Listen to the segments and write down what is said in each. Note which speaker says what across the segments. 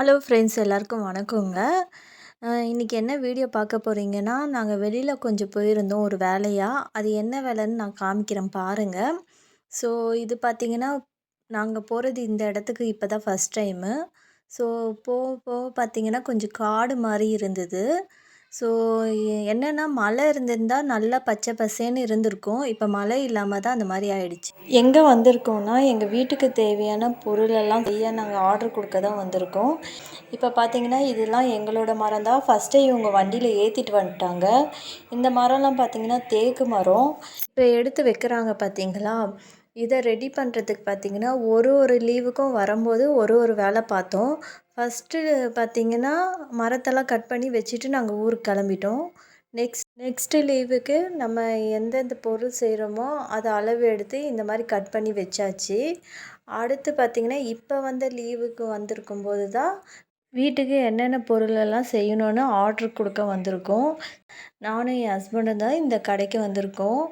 Speaker 1: Hello friends எல்லாருக்கும் வணக்கங்க. இன்றைக்கி என்ன வீடியோ பார்க்க போகிறீங்கன்னா நாங்கள் வெளியில் கொஞ்சம் போயிருந்தோம் ஒரு வேலையாக அது என்ன வேலைன்னு நான் காமிக்கிறேன் பாருங்கள் ஸோ இது பார்த்திங்கன்னா நாங்கள் போகிறது இந்த இடத்துக்கு இப்போ தான் ஃபஸ்ட் டைமு ஸோ போக போக பார்த்திங்கன்னா கொஞ்சம் காடு மாதிரி இருந்தது. ஸோ என்னென்னா மழை இருந்திருந்தா நல்லா பச்சை பசேன்னு இருந்திருக்கும். இப்போ மழை இல்லாமல் தான் அந்த மாதிரி ஆயிடுச்சு. எங்கே வந்திருக்கோம்னா எங்கள் வீட்டுக்கு தேவையான பொருளெல்லாம் செய்ய நாங்கள் ஆர்டர் கொடுக்க தான் வந்திருக்கோம். இப்போ பார்த்தீங்கன்னா இதெல்லாம் எங்களோட மரம் தான். ஃபஸ்ட்டே இவங்க வண்டியில் ஏற்றிட்டு வந்துட்டாங்க. இந்த மரம்லாம் பார்த்தீங்கன்னா தேக்கு மரம். இப்போ எடுத்து வைக்கிறாங்க பார்த்தீங்களா இதை ரெடி பண்ணுறதுக்கு பார்த்திங்கன்னா ஒரு ஒரு லீவுக்கும் வரும்போது ஒரு ஒரு வேலை பார்த்தோம். ஃபஸ்ட்டு பார்த்திங்கன்னா மரத்தெல்லாம் கட் பண்ணி வச்சுட்டு நாங்கள் ஊருக்கு கிளம்பிட்டோம். நெக்ஸ்ட் நெக்ஸ்ட்டு லீவுக்கு நம்ம எந்தெந்த பொருள் செய்கிறோமோ அதை அளவு எடுத்து இந்த மாதிரி கட் பண்ணி வச்சாச்சு. அடுத்து பார்த்திங்கன்னா இப்போ வந்த லீவுக்கு வந்திருக்கும் போது தான் வீட்டுக்கு என்னென்ன பொருளெல்லாம் செய்யணுன்னு ஆர்ட்ரு கொடுக்க வந்திருக்கோம். நானும் என் ஹஸ்பண்டும் தான் இந்த கடைக்கு வந்திருக்கோம்.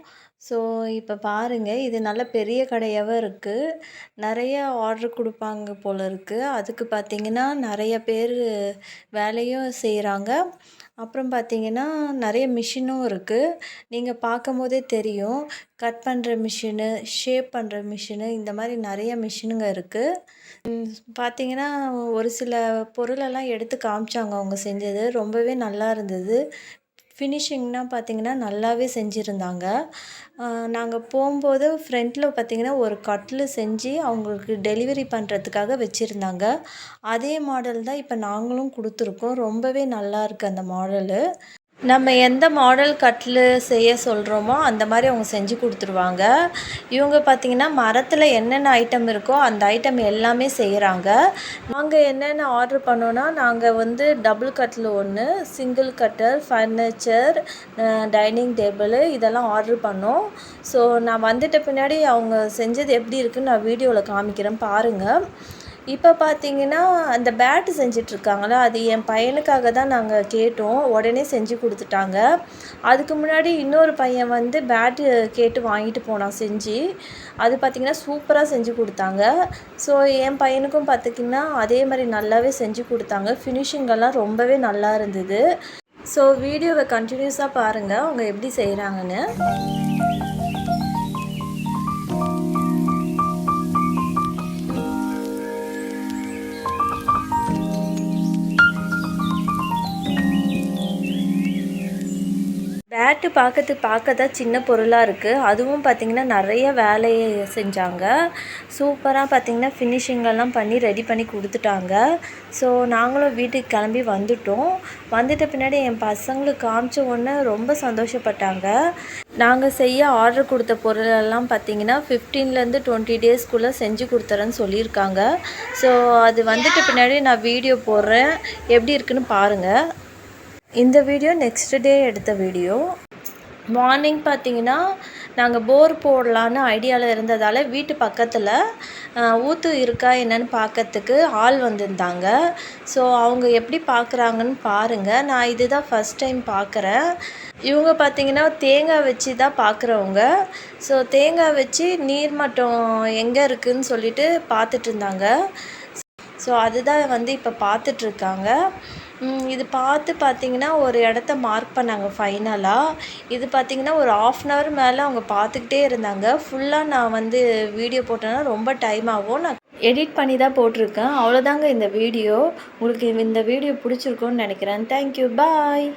Speaker 1: ஸோ இப்போ பாருங்கள் இது நல்ல பெரிய கடையாகவே இருக்குது நிறைய ஆர்டர் கொடுப்பாங்க போல் இருக்குது அதுக்கு பார்த்திங்கன்னா நிறைய பேர் வேலையும் செய்கிறாங்க அப்புறம் பார்த்திங்கன்னா நிறைய மிஷினும் இருக்குது நீங்கள் பார்க்கும் போதே தெரியும். கட் பண்ணுற மிஷினு ஷேப் பண்ணுற மிஷினு இந்த மாதிரி நிறைய மிஷினுங்க இருக்குது பார்த்திங்கன்னா ஒரு சில பொருளெல்லாம் எடுத்து காமிச்சாங்க அவங்க செஞ்சது. ரொம்பவே நல்லா இருந்தது. ஃபினிஷிங்னால் பார்த்திங்கன்னா நல்லாவே செஞ்சுருந்தாங்க. நாங்கள் போகும்போது ஃப்ரண்ட்டில் பார்த்திங்கன்னா ஒரு கட்டில் செஞ்சு அவங்களுக்கு டெலிவரி பண்ணுறதுக்காக வச்சுருந்தாங்க. அதே மாடல் தான் இப்போ நாங்களும் கொடுத்துருக்கோம். ரொம்பவே நல்லா இருக்குது அந்த மாடலு நம்ம எந்த மாடல் கட்டில் செய்ய சொல்கிறோமோ அந்த மாதிரி அவங்க செஞ்சு கொடுத்துருவாங்க. இவங்க பார்த்திங்கன்னா மரத்தில் என்னென்ன ஐட்டம் இருக்கோ அந்த ஐட்டம் எல்லாமே செய்கிறாங்க நாங்கள் என்னென்ன ஆர்டர் பண்ணோன்னா நாங்கள் வந்து டபுள் கட்டில் ஒன்று சிங்கிள் கட்டர் ஃபர்னிச்சர் டைனிங் டேபிள் இதெல்லாம் ஆர்டர் பண்ணோம். ஸோ நான் வந்துட்ட பின்னாடி அவங்க செஞ்சது எப்படி இருக்குன்னு நான் வீடியோவில் காமிக்கிறேன். பாருங்கள் இப்போ பார்த்தீங்கன்னா அந்த பேட்டு செஞ்சிட்ருக்காங்களா அது என் பையனுக்காக தான் நாங்கள் கேட்டோம். உடனே செஞ்சு கொடுத்துட்டாங்க. அதுக்கு முன்னாடி இன்னொரு பையன் வந்து பேட்டு கேட்டு வாங்கிட்டு போனான் செஞ்சு. அது பார்த்திங்கன்னா சூப்பராக செஞ்சு கொடுத்தாங்க. ஸோ என் பையனுக்கும் பார்த்திங்கன்னா அதே மாதிரி நல்லாவே செஞ்சு கொடுத்தாங்க. ஃபினிஷிங்கெல்லாம் ரொம்பவே நல்லா இருந்தது. ஸோ வீடியோவை கண்டினியூஸாக பாருங்கள் அவங்க எப்படி செய்கிறாங்கன்னு பேட்டு பார்க்கறதுக்கு பார்க்க தான் சின்ன பொருளாக இருக்குது அதுவும் பார்த்திங்கன்னா நிறைய வேலையை செஞ்சாங்க. சூப்பராக பார்த்திங்கன்னா ஃபினிஷிங்கெல்லாம் பண்ணி ரெடி பண்ணி கொடுத்துட்டாங்க. ஸோ நாங்களும் வீட்டுக்கு கிளம்பி வந்துட்டோம். வந்துட்ட பின்னாடி என் பசங்களுக்கு காமிச்ச உடனே ரொம்ப சந்தோஷப்பட்டாங்க. நாங்கள் செய்ய ஆர்டர் கொடுத்த பொருளெல்லாம் பார்த்திங்கன்னா ஃபிஃப்டீன்லேருந்து டுவெண்ட்டி டேஸ்க்குள்ளே செஞ்சு கொடுத்துறேன்னு சொல்லியிருக்காங்க. ஸோ அது வந்துட்ட பின்னாடி நான் வீடியோ போடுறேன். எப்படி இருக்குன்னு பாருங்கள் இந்த வீடியோ நெக்ஸ்ட் டே எடுத்த வீடியோ. மார்னிங் பார்த்தீங்கன்னா நாங்கள் போர் போடலான்னு ஐடியாவில் இருந்ததால் வீட்டு பக்கத்தில் ஊற்று இருக்கா என்னன்னு பார்க்கறதுக்கு ஆள் வந்திருந்தாங்க. ஸோ அவங்க எப்படி பார்க்குறாங்கன்னு பாருங்கள் நான் இதுதான் ஃபஸ்ட் டைம் பார்க்குறேன். இவங்க பார்த்தீங்கன்னா தேங்காய் வச்சு தான் பார்க்குறவங்க. ஸோ தேங்காய் வச்சு நீர் மட்டம் எங்கே இருக்குதுன்னு சொல்லிட்டு பார்த்துட்டு இருந்தாங்க. ஸோ அதுதான் வந்து இப்போ பார்த்துட்ருக்காங்க இது பார்த்து பார்த்தீங்கன்னா ஒரு இடத்த மார்க் பண்ணாங்க ஃபைனலாக இது பார்த்தீங்கன்னா ஒரு ஆஃப் அன் ஹவர் மேலே அவங்க பார்த்துக்கிட்டே இருந்தாங்க. ஃபுல்லாக நான் வந்து வீடியோ போட்டேன்னா ரொம்ப டைம் ஆகும். நான் எடிட் பண்ணி தான் போட்டிருக்கேன். அவ்வளோதாங்க இந்த வீடியோ உங்களுக்கு இந்த வீடியோ பிடிச்சிருக்குன்னு நினைக்கிறேன். Thank you bye